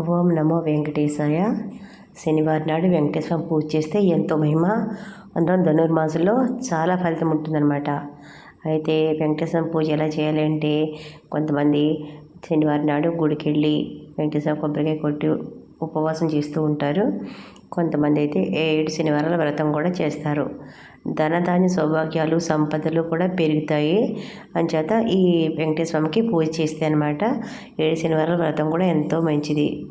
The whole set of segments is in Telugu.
ఓం నమో వెంకటేశాయ. శనివారం నాడు వెంకటేశ్వర పూజ చేస్తే ఎంతో మహిమ. అందులో ధనుర్మాసంలో చాలా ఫలితం ఉంటుందన్నమాట. అయితే వెంకటేశ్వర పూజ ఎలా చేయాలి అంటే కొంతమంది శనివారం నాడు గుడికి వెళ్ళి వెంకటేశ్వర కొబ్బరికాయ కొట్టి ఉపవాసం చేస్తూ ఉంటారు. కొంతమంది అయితే ఏడు శనివారాల వ్రతం కూడా చేస్తారు. ధనధాన్య సౌభాగ్యాలు సంపదలు కూడా పెరుగుతాయి. అంచేత ఈ వెంకటేశ్వరికి పూజ చేస్తే అనమాట ఏడు శనివారాల వ్రతం కూడా ఎంతో మంచిది.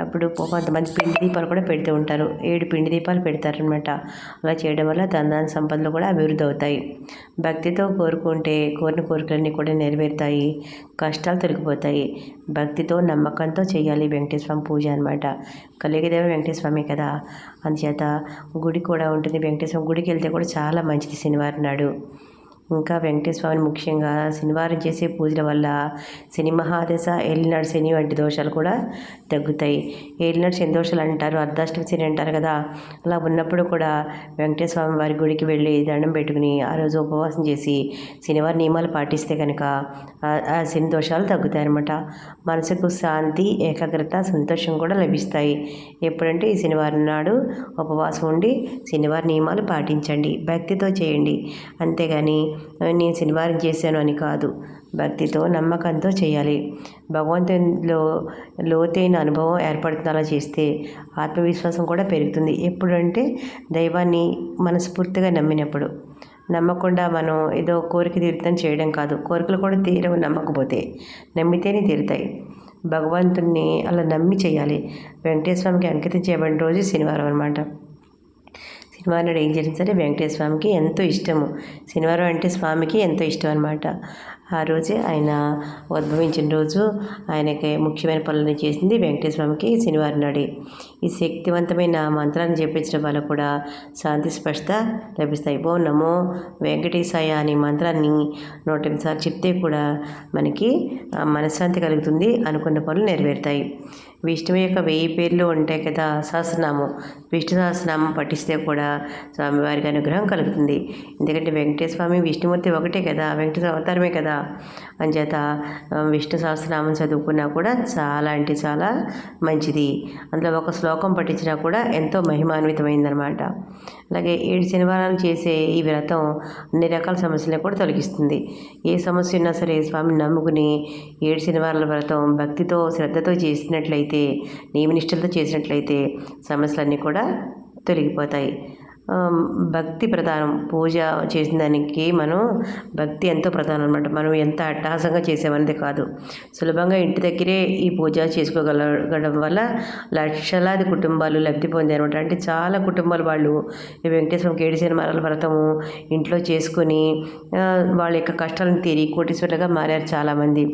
అప్పుడు కొంతమంది పిండి దీపాలు కూడా పెడుతూ ఉంటారు. ఏడు పిండి దీపాలు పెడతారనమాట అలా చేయడం వల్ల ధనదాన సంపదలు కూడా అభివృద్ధి అవుతాయి. భక్తితో కోరుకుంటే కోరిన కోరికలన్నీ కూడా నెరవేరుతాయి. కష్టాలు తొలగిపోతాయి. భక్తితో నమ్మకంతో చేయాలి వెంకటేశ్వరం పూజ అనమాట కలిగదేవ వెంకటేశ్వరమే కదా. అందుచేత గుడి కూడా ఉంటుంది. వెంకటేశ్వరం గుడికి వెళ్తే కూడా చాలా మంచిది శనివారం నాడు. ఇంకా వెంకటేశ్వరని ముఖ్యంగా శనివారం చేసే పూజల వల్ల శని మహాదశ ఏలినాడు శని వంటి దోషాలు కూడా తగ్గుతాయి. ఏలినాడు శని దోషాలు అంటారు అర్ధాష్టమి శని అంటారు కదా. అలా ఉన్నప్పుడు కూడా వెంకటేశ్వర వారి గుడికి వెళ్ళి దండం పెట్టుకుని ఆ రోజు ఉపవాసం చేసి శనివారం నియమాలు పాటిస్తే కనుక ఆ శని దోషాలు తగ్గుతాయి అనమాట మనసుకు శాంతి ఏకాగ్రత సంతోషం కూడా లభిస్తాయి. ఎప్పుడంటే ఈ శనివారం నాడు ఉపవాసం ఉండి శనివారం నియమాలు పాటించండి. భక్తితో చేయండి. అంతేగాని నేను శనివారం చేశాను అని కాదు. భక్తితో నమ్మకంతో చేయాలి. భగవంతునిలో లోతైన అనుభవం ఏర్పడుతున్నలా చేస్తే ఆత్మవిశ్వాసం కూడా పెరుగుతుంది. ఎప్పుడంటే దైవాన్ని మనస్ఫూర్తిగా నమ్మినప్పుడు. నమ్మకుండా మనం ఏదో కోరిక తీర్థం చేయడం కాదు. కోరికలు కూడా తీరవు నమ్మకపోతే. నమ్మితేనే తీరుతాయి. భగవంతుణ్ణి అలా నమ్మి చేయాలి. వెంకటేశ్వరికి అంకితం చేయబడిన రోజు శనివారం అనమాట శనివారం నాడు ఏం చేసినా సరే వెంకటేశ్వర స్వామికి ఎంతో ఇష్టము. శనివారం అంటే స్వామికి ఎంతో ఇష్టం అనమాట ఆ రోజే ఆయన ఉద్భవించిన రోజు ఆయనకి ముఖ్యమైన పనులను చేసింది వెంకటేశ్వర స్వామికి శనివారం నాడే. ఈ శక్తివంతమైన మంత్రాన్ని చెప్పించడం వల్ల కూడా శాంతి స్పష్టత లభిస్తాయి. ఓ నమో వెంకటేశాయ అనే మంత్రాన్ని నూట సార్లు చెప్తే కూడా మనకి మనశ్శాంతి కలుగుతుంది అనుకున్న పనులు నెరవేరుతాయి. విష్ణువు యొక్క వెయ్యి పేర్లు ఉంటాయి కదా సహస్రనామం. విష్ణు సహస్రనామం పఠిస్తే కూడా స్వామివారికి అనుగ్రహం కలుగుతుంది. ఎందుకంటే వెంకటేశ్వర స్వామి విష్ణుమూర్తి ఒకటే కదా వెంకటేశ్వర అవతారమే కదా. అంచేత విష్ణు సహస్రనామం చదువుకున్నా కూడా చాలా అంటే చాలా మంచిది. అందులో ఒక శ్లోకం పఠించినా కూడా ఎంతో మహిమాన్వితమైందనమాట అలాగే ఏడు శనివారాలు చేసే ఈ వ్రతం అన్ని రకాల సమస్యలను కూడా తొలగిస్తుంది. ఏ సమస్య ఉన్నా సరే స్వామిని నమ్ముకుని ఏడు శనివారాల వ్రతం భక్తితో శ్రద్ధతో చేసినట్లయితే నియమనిష్టలతో చేసినట్లయితే సమస్యలన్నీ కూడా తొలగిపోతాయి. భక్తి ప్రధానం. పూజ చేసిన దానికి మనం భక్తి ఎంతో ప్రధానం అనమాట మనం ఎంత అట్టహాసంగా చేసేవన్నది కాదు. సులభంగా ఇంటి దగ్గరే ఈ పూజ చేసుకోగలగడం వల్ల లక్షలాది కుటుంబాలు లబ్ధి పొందారనమాట అంటే చాలా కుటుంబాలు వాళ్ళు ఈ వెంకటేశ్వరం కేడిసిన మరల వ్రతము ఇంట్లో చేసుకొని వాళ్ళ యొక్క కష్టాలను తీరి కోటీశ్వరులుగా మారారు చాలామంది.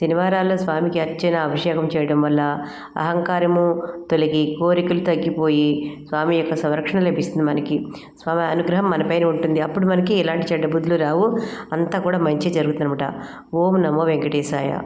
శనివారాల్లో స్వామికి అర్చన అభిషేకం చేయడం వల్ల అహంకారము తొలగి కోరికలు తగ్గిపోయి స్వామి యొక్క సంరక్షణ లభిస్తుంది మనకి. స్వామి అనుగ్రహం మనపైన ఉంటుంది. అప్పుడు మనకి ఎలాంటి చెడ్డ బుద్ధులు రావు. అంతా కూడా మంచి జరుగుతుందన్నమాట. ఓం నమో వెంకటేశాయ.